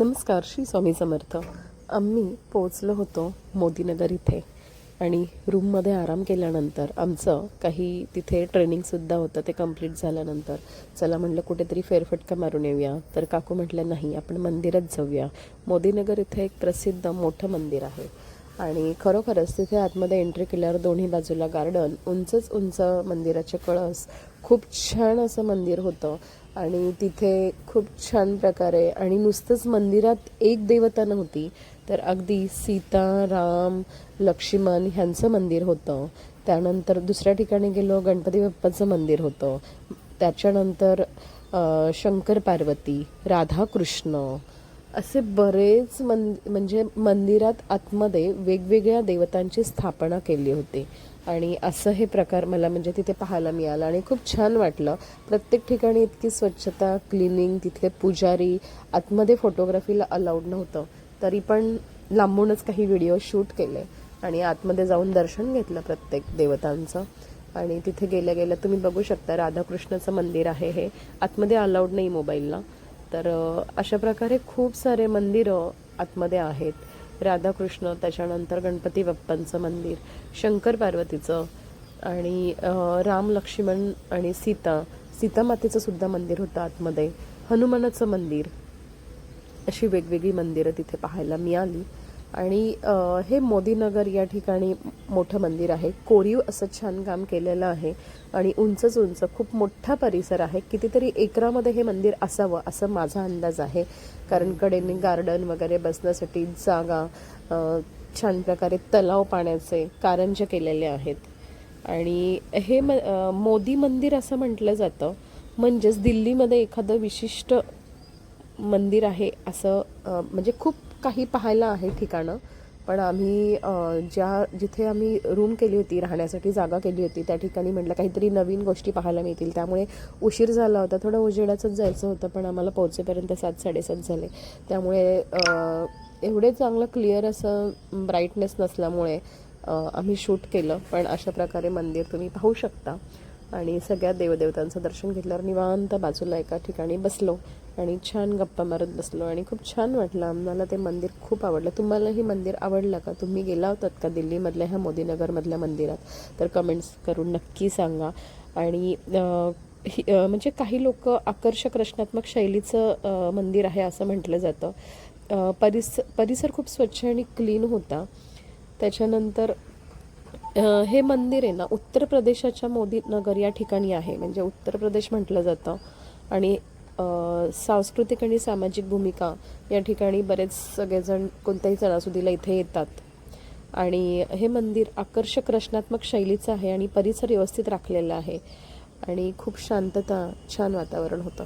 नमस्कार श्री स्वामी समर्थ. आम्ही पोचलो होतो मोदीनगर इथे आणि रूममध्ये आराम केल्यानंतर आमचं काही तिथे ट्रेनिंगसुद्धा होतं ते कंप्लीट झाल्यानंतर. चला म्हटलं कुठेतरी फेरफटका मारून येऊया. तर काकू म्हटलं नाही आपण मंदिरात जाऊया. मोदीनगर इथे एक प्रसिद्ध मोठं मंदिर आहे. आणि खरोखरच तिथे आतमध्ये एंट्री केल्यावर दोन्ही बाजूला गार्डन उंचच उंच मंदिराचे कळस खूप छान असं मंदिर होतं. आणि तिथे खूप छान प्रकारे आणि नुसतंच मंदिरात एक देवता नव्हती तर अगदी सीता राम लक्ष्मण ह्यांचं मंदिर होतं. त्यानंतर दुसऱ्या ठिकाणी गेलो गणपती बाप्पाचं मंदिर होतं. त्याच्यानंतर शंकर पार्वती राधाकृष्ण असे बरेच मन म्हणजे मंदिरात आतमध्ये वेगवेगळ्या देवतांची स्थापना केली होती. आणि असं हे प्रकार मला म्हणजे तिथे पाहायला मिळालं आणि खूप छान वाटलं. प्रत्येक ठिकाणी इतकी स्वच्छता क्लिनिंग तिथले पुजारी आतमध्ये फोटोग्राफीला अलाउड नव्हतं. तरी पण लांबूनच काही व्हिडिओ शूट केले आणि आतमध्ये जाऊन दर्शन घेतलं प्रत्येक देवतांचं. आणि तिथे गेल्या गेल्या तुम्ही बघू शकता राधाकृष्णाचं मंदिर आहे हे. आतमध्ये अलाउड नाही मोबाईलला तर अशा प्रकारे खूप सारे मंदिरं आतमध्ये आहेत. राधाकृष्ण त्याच्यानंतर गणपती बाप्पांचं मंदिर शंकर पार्वतीचं आणि राम लक्ष्मण आणि सीता सीतामातेचं सुद्धा मंदिर होतं आतमध्ये. हनुमानाचं मंदिर. अशी वेगवेगळी मंदिरं तिथे पाहायला मिळाली. आणि हे मोदीनगर या ठिकाणी मोठं मंदिर आहे. कोरीव असं छान काम केलेलं आहे आणि उंचच उंच खूप मोठा परिसर आहे. कितीतरी एकरामध्ये हे मंदिर असावं असं माझा अंदाज आहे. कारण कडेने गार्डन वगैरे बसण्यासाठी जागा छान प्रकारे तलाव पाण्याचे कारंज केलेले आहेत. आणि हे म मोदी मंदिर असं म्हटलं जातं. म्हणजेच दिल्लीमध्ये एखादं विशिष्ट मंदिर आहे असं म्हणजे खूप काही पाहायला आहे ठिकाणं. पण आम्ही ज्या जिथे आम्ही रूम केली होती राहण्यासाठी जागा केली होती त्या ठिकाणी म्हटलं काहीतरी नवीन गोष्टी पाहायला मिळतील. त्यामुळे उशीर झाला होता. थोडं उजेडाचंच जायचं होतं पण आम्हाला पोहोचेपर्यंत सात साडेसात झाले. त्यामुळे एवढे चांगलं क्लिअर असं ब्राईटनेस नसल्यामुळे आम्ही शूट केलं. पण अशा प्रकारे मंदिर तुम्ही पाहू शकता. आणि सगळ्या देवदेवतांचं दर्शन घेतल्यावर निवांत बाजूला एका ठिकाणी बसलो आणि छान गप्पा मारत बसलो. आणि खूप छान वाटलं. आम्हाला ते मंदिर खूप आवडलं. तुम्हालाही मंदिर आवडलं का? तुम्ही गेला होतात का दिल्लीमधल्या ह्या मोदीनगरमधल्या मंदिरात? तर कमेंट्स करून नक्की सांगा. आणि म्हणजे काही लोक आकर्षक रचनात्मक शैलीचं मंदिर आहे असं म्हटलं जातं. परिस परिसर खूप स्वच्छ आणि क्लीन होता. त्याच्यानंतर हे मंदिर आहे ना उत्तर प्रदेशाच्या मोदी नगर या ठिकाणी आहे. म्हणजे उत्तर प्रदेश म्हटलं जातं. आणि सांस्कृतिक आणि सामाजिक भूमिका या ठिकाणी बरेच सगळेजण कोणत्याही सणासुदीला इथे येतात. आणि हे मंदिर आकर्षक रचनात्मक शैलीचं आहे आणि परिसर व्यवस्थित राखलेला आहे. आणि खूप शांतता छान वातावरण होतं.